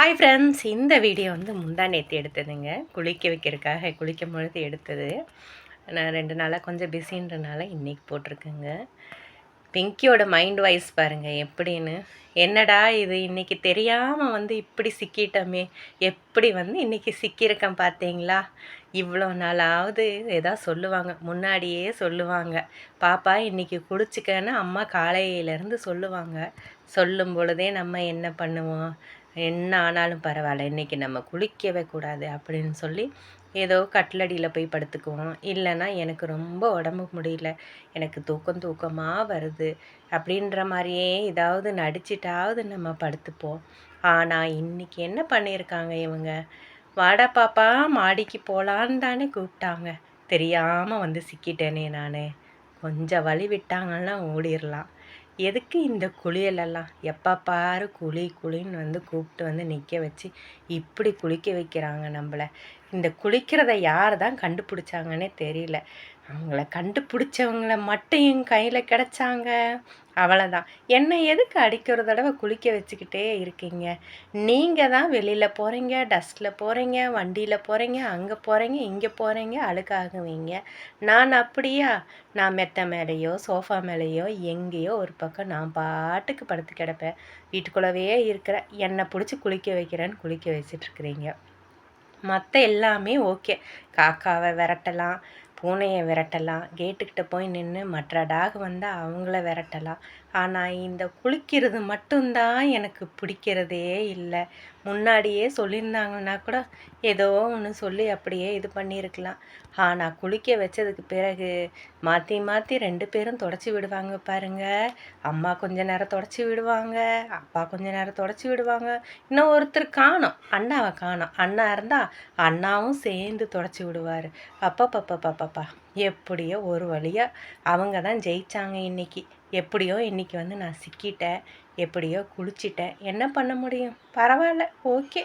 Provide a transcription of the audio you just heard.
Hi friends இந்த video வந்து முந்தா நேற்று எடுத்ததுங்க. குளிக்க வைக்கிறதுக்காக குளிக்கும் பொழுது எடுத்தது. நான் ரெண்டு நாளாக கொஞ்சம் பிஸின்றனால இன்றைக்கி போட்டிருக்கேங்க. பிங்கியோட மைண்ட் வாய்ஸ் பாருங்கள் எப்படின்னு. என்னடா இது இன்றைக்கி தெரியாமல் வந்து இப்படி சிக்கிட்டோமே. எப்படி வந்து இன்றைக்கி சிக்கியிருக்கேன் பார்த்தீங்களா? இவ்வளோ நாளாவது எதாவது சொல்லுவாங்க முன்னாடியே சொல்லுவாங்க. பாப்பா இன்றைக்கி குளிச்சுக்கன்னு அம்மா காலையிலேருந்து சொல்லுவாங்க. சொல்லும் பொழுதே நம்ம என்ன பண்ணுவோம்? என்ன ஆனாலும் பரவாயில்ல இன்றைக்கி நம்ம குளிக்கவே கூடாது அப்படின்னு சொல்லி ஏதோ கட்லடியில் போய் படுத்துக்குவோம். இல்லைன்னா எனக்கு ரொம்ப உடம்பு முடியல எனக்கு தூக்கம் தூக்கமாக வருது அப்படின்ற மாதிரியே ஏதாவது நடிச்சிட்டாவது நம்ம படுத்துப்போம். ஆனால் இன்றைக்கி என்ன பண்ணியிருக்காங்க இவங்க? வாடா பாப்பா மாடிக்கு போகலான்னு தானே கூப்பிட்டாங்க. தெரியாமல் வந்து சிக்கிட்டேனே நான். கொஞ்சம் வழி விட்டாங்கன்னா ஓடிடலாம் எதுக்கு இந்த குளியலெல்லாம்? எப்போ பாரு குழி குழின்னு வந்து கூப்பிட்டு வந்து நிற்க வச்சு இப்படி குளிக்க வைக்கிறாங்க நம்மளை. இந்த குளிக்கிறத யார் தான் கண்டுபிடிச்சாங்கன்னே தெரியல. அவங்கள கண்டுபிடிச்சவங்கள மட்டும் என் கையில் கிடச்சாங்க. அவ்வளோதான் என்னை எதுக்கு அடிக்கிற தடவை குளிக்க வச்சுக்கிட்டே இருக்கீங்க? நீங்கள் தான் வெளியில் போகிறீங்க டஸ்ட்டில் போகிறீங்க வண்டியில் போகிறீங்க அங்கே போகிறீங்க இங்கே போகிறீங்க அழுக்காகுவீங்க. நான் அப்படியா? நான் மெத்த மேலேயோ சோஃபா மேலேயோ எங்கேயோ ஒரு பக்கம் நான் பாட்டுக்கு படுத்து கிடப்பேன். வீட்டுக்குள்ளவே இருக்கிறேன் என்னை பிடிச்சி குளிக்க வைக்கிறேன்னு குளிக்க வச்சிட்ருக்குறீங்க மற்ற எல்லாமே ஓகே காக்காவை விரட்டலாம். பூனையை விரட்டலாம். கேட்டுக்கிட்ட போய் நின்று மற்ற டாக் வந்தால் அவங்கள விரட்டலாம். ஆனால் இந்த குளிக்கிறது மட்டும்தான் எனக்கு பிடிக்கிறதே இல்லை. முன்னாடியே சொல்லியிருந்தாங்கன்னா கூட ஏதோ ஒன்று சொல்லி அப்படியே இது பண்ணியிருக்கலாம். ஆனால் குளிக்க வச்சதுக்கு பிறகு மாற்றி மாற்றி ரெண்டு பேரும் தொடச்சி விடுவாங்க பாருங்க. அம்மா கொஞ்ச நேரம் தொடச்சி விடுவாங்க. அப்பா கொஞ்ச நேரம் தொடச்சி விடுவாங்க. இன்னும் ஒருத்தர் காணும். அண்ணாவை காணும். அண்ணா இருந்தால் அண்ணாவும் சேர்ந்து தொடச்சி விடுவார். அப்பா பாப்பா பாப்பா. எப்படியோ ஒரு வழியாக அவங்க தான் ஜெயித்தாங்க இன்றைக்கி எப்படியோ இன்றைக்கி வந்து நான் சிக்கிட்டேன். எப்படியோ குளிச்சிட்டேன். என்ன பண்ண முடியும்? பரவாயில்ல. ஓகே.